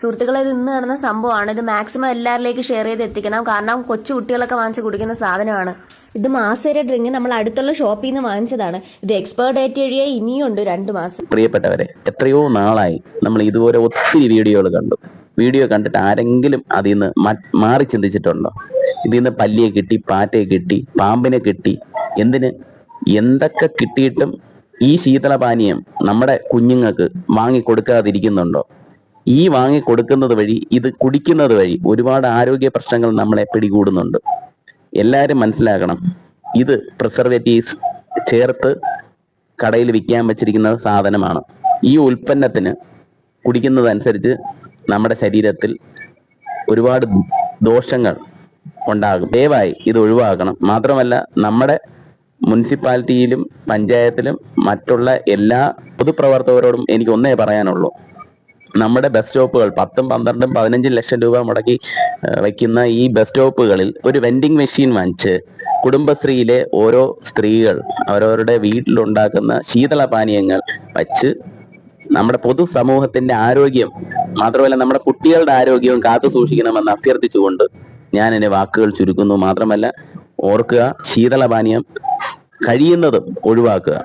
സുഹൃത്തുക്കളെ ഇത് ഇന്ന് നടന്ന സംഭവമാണ്. ഇത് മാക്സിമം എല്ലാവരിലേക്ക് ഷെയർ ചെയ്ത് എത്തിക്കണം. കാരണം കൊച്ചു കുട്ടികളൊക്കെ വാങ്ങിച്ച് കുടിക്കുന്ന സാധനമാണ്. ഇത് മാസേര ഡ്രിങ്ക് നമ്മൾ അടുത്തുള്ള ഷോപ്പിൽ നിന്ന് വാങ്ങിച്ചതാണ്. ഇത് എക്സ്പയർ ഡേറ്റ് കഴിയാൻ ഇനിയുണ്ട് രണ്ട് മാസം. പ്രിയപ്പെട്ടവരെ എത്രയോ നാളായി നമ്മൾ ഇതുപോലെ ഒത്തിരി വീഡിയോകൾ കണ്ടു. വീഡിയോ കണ്ടിട്ട് ആരെങ്കിലും അതിൽ നിന്ന് മാറി ചിന്തിച്ചിട്ടുണ്ടോ? ഇതിൽ നിന്ന് പല്ലിയെ കിട്ടി പാറ്റയെ കിട്ടി പാമ്പിനെ കിട്ടി. എന്തിന്? എന്തൊക്കെ കിട്ടിയിട്ടും ഈ ശീതളപാനീയം നമ്മുടെ കുഞ്ഞുങ്ങൾക്ക് വാങ്ങി കൊടുക്കാതിരിക്കുന്നുണ്ടോ ഈ വാങ്ങി കൊടുക്കുന്നത് വഴി ഇത് കുടിക്കുന്നത് വഴി ഒരുപാട് ആരോഗ്യ പ്രശ്നങ്ങൾ നമ്മളെ പിടികൂടുന്നുണ്ട്. എല്ലാവരും മനസ്സിലാക്കണം ഇത് പ്രിസർവേറ്റീവ്സ് ചേർത്ത് കടയിൽ വിൽക്കാൻ വെച്ചിരിക്കുന്ന സാധനമാണ്. ഈ ഉൽപ്പന്നത്തിന് കുടിക്കുന്നതനുസരിച്ച് നമ്മുടെ ശരീരത്തിൽ ഒരുപാട് ദോഷങ്ങൾ ഉണ്ടാകും. ദയവായി ഇത് ഒഴിവാക്കണം. മാത്രമല്ല നമ്മുടെ മുനിസിപ്പാലിറ്റിയിലും പഞ്ചായത്തിലും മറ്റുള്ള എല്ലാ പൊതുപ്രവർത്തകരോടും എനിക്ക് ഒന്നേ പറയാനുള്ളൂ. നമ്മുടെ ബസ് സ്റ്റോപ്പുകൾ പത്തും പന്ത്രണ്ടും പതിനഞ്ചും ലക്ഷം രൂപ മുടക്കി വയ്ക്കുന്ന ഈ ബസ് സ്റ്റോപ്പുകളിൽ ഒരു വെൻഡിങ് മെഷീൻ വാങ്ങിച്ച് കുടുംബശ്രീയിലെ ഓരോ സ്ത്രീകൾ അവരവരുടെ വീട്ടിലുണ്ടാക്കുന്ന ശീതള പാനീയങ്ങൾ വച്ച് നമ്മുടെ പൊതു സമൂഹത്തിന്റെ ആരോഗ്യം മാത്രമല്ല നമ്മുടെ കുട്ടികളുടെ ആരോഗ്യവും കാത്തു സൂക്ഷിക്കണമെന്ന് അഭ്യർത്ഥിച്ചുകൊണ്ട് ഞാൻ എന്റെ വാക്കുകൾ ചുരുക്കുന്നു. മാത്രമല്ല ഓർക്കുക ശീതളപാനീയം കഴിയുന്നതും ഒഴിവാക്കുക.